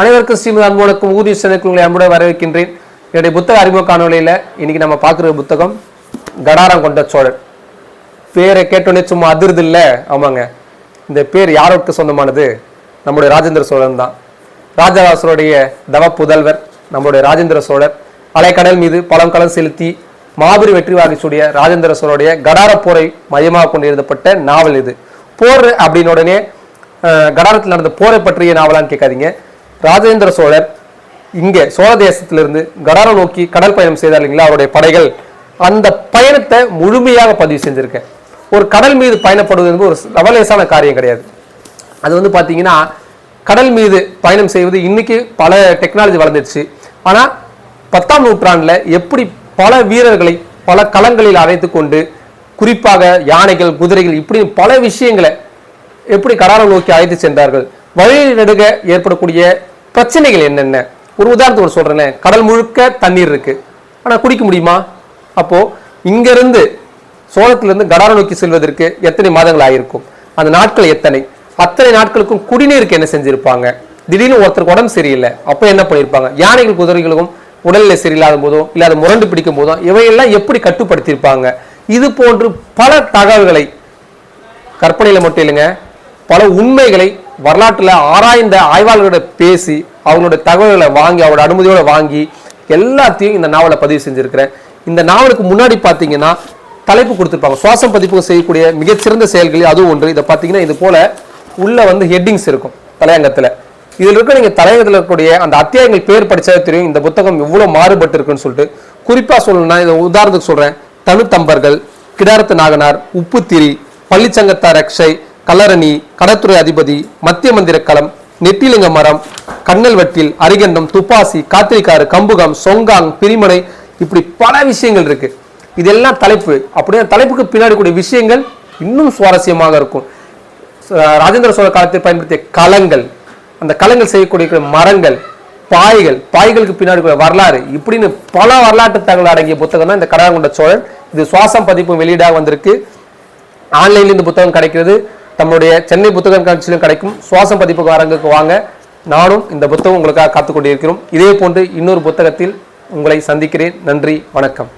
அனைவருக்கும் ஸ்ரீமதி அன்போனுக்கும் ஊதிய சேனலுக்கு உங்களை அன்புடன் வரவேற்கின்றேன். என்னுடைய புத்தக அறிமுக காணொலியில் இன்னைக்கு நம்ம பார்க்குற புத்தகம் கடாரம் கொண்ட சோழன். பேரை கேட்டோன்னே சும்மா அதிர்துல்ல ஆமாங்க. இந்த பேர் யாருக்கு சொந்தமானது? நம்முடைய ராஜேந்திர சோழன் தான். ராஜராசருடைய தவ புதல்வர் நம்முடைய ராஜேந்திர சோழர். அலைக்கடல் மீது பழம் கலம் செலுத்தி மாபெரும் வெற்றி வாகிச்சுடைய ராஜேந்திர சோழருடைய கடார போரை மையமாக கொண்டு எழுதப்பட்ட நாவல் இது. போர் அப்படின்னு உடனே கடாரத்தில் நடந்த போரை பற்றிய நாவலான்னு கேட்காதீங்க. ராஜேந்திர சோழர் இங்கே சோழ தேசத்திலிருந்து கடாரம் நோக்கி கடல் பயணம் செய்தார் இல்லைங்களா? அவருடைய படைகள். அந்த பயணத்தை முழுமையாக பதிவு செஞ்சுருக்கேன் ஒரு கடல் மீது பயணப்படுவது என்பது ஒரு லவலேசான காரியம் கிடையாது. அது வந்து பார்த்தீங்கன்னா கடல் மீது பயணம் செய்வது இன்னைக்கு பல டெக்னாலஜி வளர்ந்துடுச்சு. ஆனால் பத்தாம் நூற்றாண்டில் எப்படி பல வீரர்களை பல களங்களில் அழைத்து கொண்டு குறிப்பாக யானைகள் குதிரைகள் இப்படி பல விஷயங்களை எப்படி கடாரம் நோக்கி அழைத்து சென்றார்கள்? வழி நடுக ஏற்படக்கூடிய பிரச்சனைகள் என்னென்ன? ஒரு உதாரணத்துக்கு சொல்கிறேன்னே கடல் முழுக்க தண்ணீர் இருக்குது ஆனால் குடிக்க முடியுமா? அப்போது இங்கேருந்து சோளத்திலிருந்து கடார நோக்கி செல்வதற்கு எத்தனை மாதங்கள் ஆகியிருக்கும் அந்த நாட்கள் எத்தனை? அத்தனை நாட்களுக்கும் குடிநீருக்கு என்ன செஞ்சுருப்பாங்க? திடீர்னு ஒருத்தருக்கு உடம்பு சரியில்லை. அப்போ என்ன பண்ணியிருப்பாங்க யானைகள் குதிரைகளுக்கும் உடல்நிலை சரியில்லாத போதோ இல்லை அது முரண்டு பிடிக்கும் போதோ இவையெல்லாம் எப்படி கட்டுப்படுத்தியிருப்பாங்க? இது போன்று பல தகவல்களை கற்பனையில் மட்டும் இல்லைங்க பல உண்மைகளை வரலாற்றில் ஆராய்ந்த ஆய்வாளர்களோட பேசி அவங்களோட தகவல்களை வாங்கி அவரோட அனுமதியோட வாங்கி எல்லாத்தையும் இந்த நாவலை பதிவு செஞ்சுருக்கிறேன். இந்த நாவலுக்கு முன்னாடி பார்த்தீங்கன்னா தலைப்பு கொடுத்துருப்பாங்க. சுவாசம் பதிப்பு செய்யக்கூடிய மிகச்சிறந்த செயல்களில் அதுவும் ஒன்று. இதை பார்த்தீங்கன்னா இது போல உள்ள வந்து ஹெட்டிங்ஸ் இருக்கும் தலையங்கத்தில். இதில் இருக்க நீங்கள் தலையங்கத்தில் இருக்கக்கூடிய அந்த அத்தியாயங்கள் பேர் படித்தாலே தெரியும். இந்த புத்தகம் எவ்வளோ மாறுபட்டு இருக்குன்னு சொல்லிட்டு. குறிப்பாக சொல்லணும்னா இதை உதாரணத்துக்கு சொல்கிறேன் தனுத்தம்பர்கள் கிடாரத்து நாகனார் உப்புத்திரி பள்ளிச்சங்கத்தார் ரக்ஷை கல்லரணி கடத்துறை அதிபதி மத்திய மந்திர களம் நெட்டிலிங்க மரம் கண்ணல் வட்டில் அரிகண்டம் துப்பாசி காத்திரிக்காறு கம்புகம் சொங்காங் பிரிமனை இப்படி பல விஷயங்கள் இருக்கு. இதெல்லாம் தலைப்பு. அப்படியே தலைப்புக்கு பின்னாடி கூடிய விஷயங்கள் இன்னும் சுவாரஸ்யமாக இருக்கும். ராஜேந்திர சோழ காலத்தில் பயன்படுத்திய களங்கள் அந்த களங்கள் செய்யக்கூடிய மரங்கள் பாய்கள் பாய்களுக்கு பின்னாடி கூட வரலாறு இப்படின்னு பல வரலாற்று தகவல் அடங்கிய புத்தகம் தான் இந்த கடலாங்குண்ட சோழன். இது சுவாசம் பதிப்பு வெளியீடாக வந்திருக்கு. ஆன்லைன்ல இந்த புத்தகம் கிடைக்கிறது. நம்மளுடைய சென்னை புத்தகம் காட்சியிலும் கிடைக்கும் சுவாசம் பதிப்பு அரங்குக்கு வாங்க. நானும் இந்த புத்தகம் உங்களுக்காக காத்துக் கொண்டிருக்கிறோம் இதே போன்று இன்னொரு புத்தகத்தில் உங்களை சந்திக்கிறேன். நன்றி வணக்கம்.